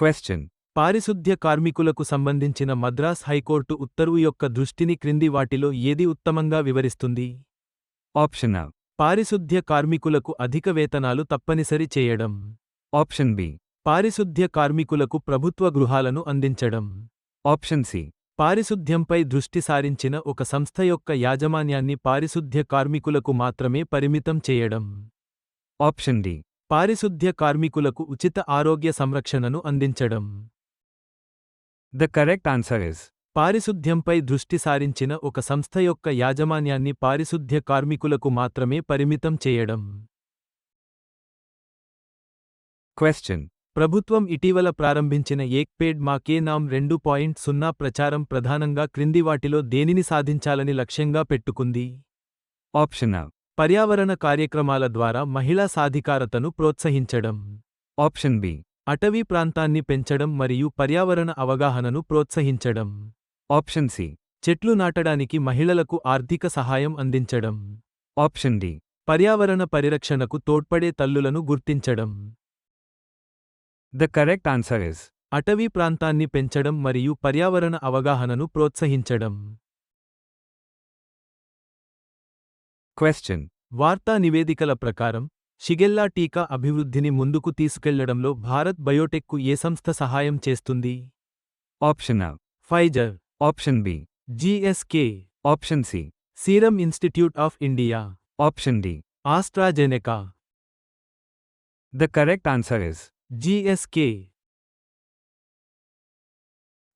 Question. పారిశుద్ధ్య కార్మికులకు సంబంధించిన మద్రాస్ హైకోర్టు ఉత్తర్వు యొక్క దృష్టిని క్రింది వాటిలో ఏది ఉత్తమంగా వివరిస్తుంది Option A. పారిశుద్ధ్య కార్మికులకు అధిక వేతనాలు తప్పనిసరి చేయడం Option B. పారిశుద్ధ్య కార్మికులకు ప్రభుత్వ గృహాలను అందించడం Option C. పారిశుద్ధ్యంపై దృష్టి సారించిన ఒక సంస్థ యొక్క యాజమాన్యాన్ని పారిశుద్ధ్య కార్మికులకు మాత్రమే పరిమితం చేయడం Option D. పారిశుద్ధ్య కార్మికులకు ఉచిత ఆరోగ్య సంరక్షణను అందించడం The correct answer is పారిశుద్ధ్యంపై దృష్టి సారించిన ఒక సంస్థ యొక్క యాజమాన్యాన్ని పారిశుద్ధ్య కార్మికులకు మాత్రమే పరిమితం చేయడం Question. ప్రభుత్వం ఇటీవల ప్రారంభించిన ఏక్ పేడ్ మా కే నామ్ రెండు పాయింట్ సున్నా ప్రచారం ప్రధానంగా క్రింది వాటిలో దేనిని సాధించాలని లక్ష్యంగా పెట్టుకుంది A. పర్యావరణ కార్యక్రమాల ద్వారా మహిళా సాధికారతను ప్రోత్సహించడం Option B. అటవీ ప్రాంతాన్ని పెంచడం మరియు పర్యావరణ అవగాహనను ప్రోత్సహించడం Option C. చెట్లు నాటడానికి మహిళలకు ఆర్థిక సహాయం అందించడం Option D. పర్యావరణ పరిరక్షణకు తోడ్పడే తల్లులను గుర్తించడం The correct answer is అటవీ ప్రాంతాన్ని పెంచడం మరియు పర్యావరణ అవగాహనను ప్రోత్సహించడం Question. వార్తా నివేదికల ప్రకారం షిగెల్లా టీకా అభివృద్ధిని ముందుకు తీసుకెళ్ళడంలో భారత్ బయోటెక్కు ఏ సంస్థ సహాయం చేస్తుంది Option A. Pfizer Option B. GSK Option C. Serum Institute of India Option D. AstraZeneca The correct answer is GSK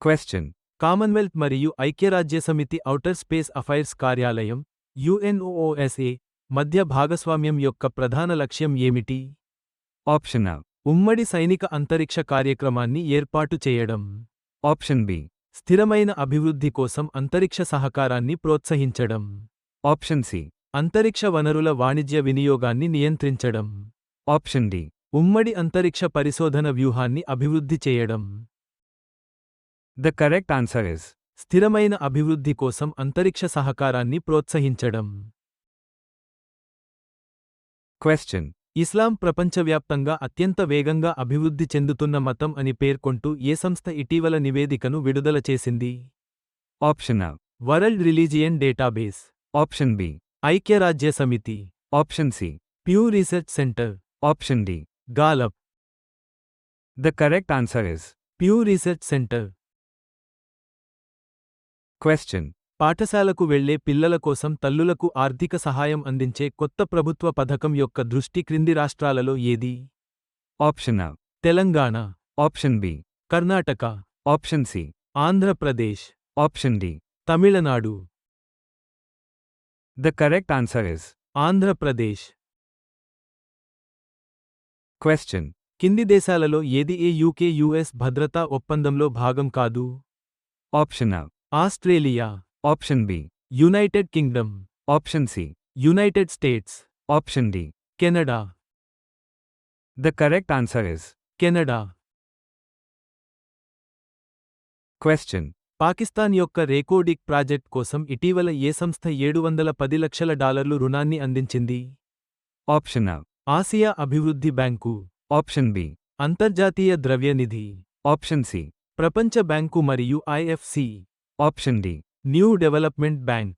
Question. Commonwealth మరియు ఐక్యరాజ్యసమితి ఔటర్ స్పేస్ అఫైర్స్ కార్యాలయం యుఎన్ఓఓఎస్ఏ మధ్య భాగస్వామ్యం యొక్క ప్రధాన లక్ష్యం ఏమిటి A. ఉమ్మడి సైనిక అంతరిక్ష కార్యక్రమాన్ని ఏర్పాటు చేయడం Option B. స్థిరమైన అభివృద్ధి కోసం అంతరిక్ష సహకారాన్ని ప్రోత్సహించడం Option C. అంతరిక్ష వనరుల వాణిజ్య వినియోగాన్ని నియంత్రించడం Option D. ఉమ్మడి అంతరిక్ష పరిశోధన వ్యూహాన్ని అభివృద్ధి చేయడం The correct answer is స్థిరమైన అభివృద్ధి కోసం అంతరిక్ష సహకారాన్ని ప్రోత్సహించడం Question. ఇస్లాం ప్రపంచవ్యాప్తంగా అత్యంత వేగంగా అభివృద్ధి చెందుతున్న మతం అని పేర్కొంటూ ఏ సంస్థ ఇటీవల నివేదికను విడుదల చేసింది Option A. World Religion Database Option B. ఐక్యరాజ్య సమితి Option C. Pew Research Center Option D. Gallup The correct answer is Pew Research Center Question. పాఠశాలకు వెళ్ళే పిల్లల కోసం తల్లులకు ఆర్థిక సహాయం అందించే కొత్త ప్రభుత్వ పథకం యొక్క దృష్టి క్రింది రాష్ట్రాలలో ఏది Option A. Telangana Option B. Karnataka Option C. Andhra Pradesh Option D. Tamil Nadu The correct answer is Andhra Pradesh Question. కింది దేశాలలో ఏది ఏ యూకే యుఎస్ భద్రతా ఒప్పందంలో భాగం కాదు Option A. Australia option B. United Kingdom option C. United States option D. Canada. The correct answer is Canada. Question. Pakistan యొక్క Reko Diq project కోసం ఇటీవల ఏ సంస్థ ఏడు వందల పది లక్షల డాలర్లు రుణాన్ని అందించింది? ఆప్షన్ ఆసియా అభివృద్ధి బ్యాంకు. ఆప్షన్ బి అంతర్జాతీయ ద్రవ్యనిధి. ఆప్షన్ సి ప్రపంచ బ్యాంకు మరియు IFC Option D. New Development Bank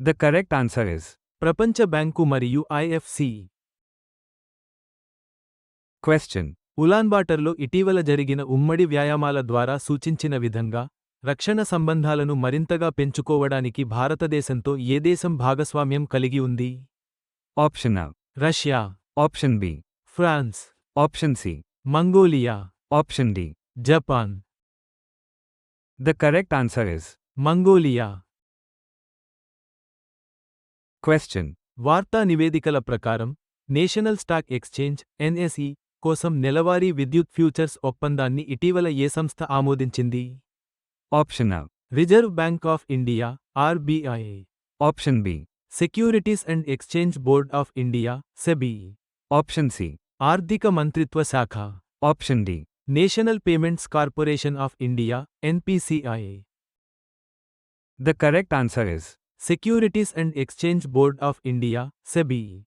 The correct answer is ప్రపంచ బ్యాంకు మరియు ఐఎఫ్సి Question. ఉలాన్బాటర్లో ఇటీవల జరిగిన ఉమ్మడి వ్యాయామాల ద్వారా సూచించిన విధంగా రక్షణ సంబంధాలను మరింతగా పెంచుకోవడానికి భారతదేశంతో ఏ దేశం భాగస్వామ్యం కలిగి ఉంది Option A. Russia Option B. France Option C. Mongolia Option D. Japan The correct answer is Mongolia Question. వార్తా నివేదికల ప్రకారం నేషనల్ స్టాక్ ఎక్స్చేంజ్ ఎన్ఎస్ఈ కోసం నెలవారీ విద్యుత్ ఫ్యూచర్స్ ఒప్పందాన్ని ఇటీవల ఏ సంస్థ ఆమోదించింది Option A. Reserve Bank of India RBI Option B. Securities and Exchange Board of India SEBI Option C. ఆర్థిక మంత్రిత్వ శాఖ Option D. National Payments Corporation of India, NPCI. The correct answer is Securities and Exchange Board of India, SEBI.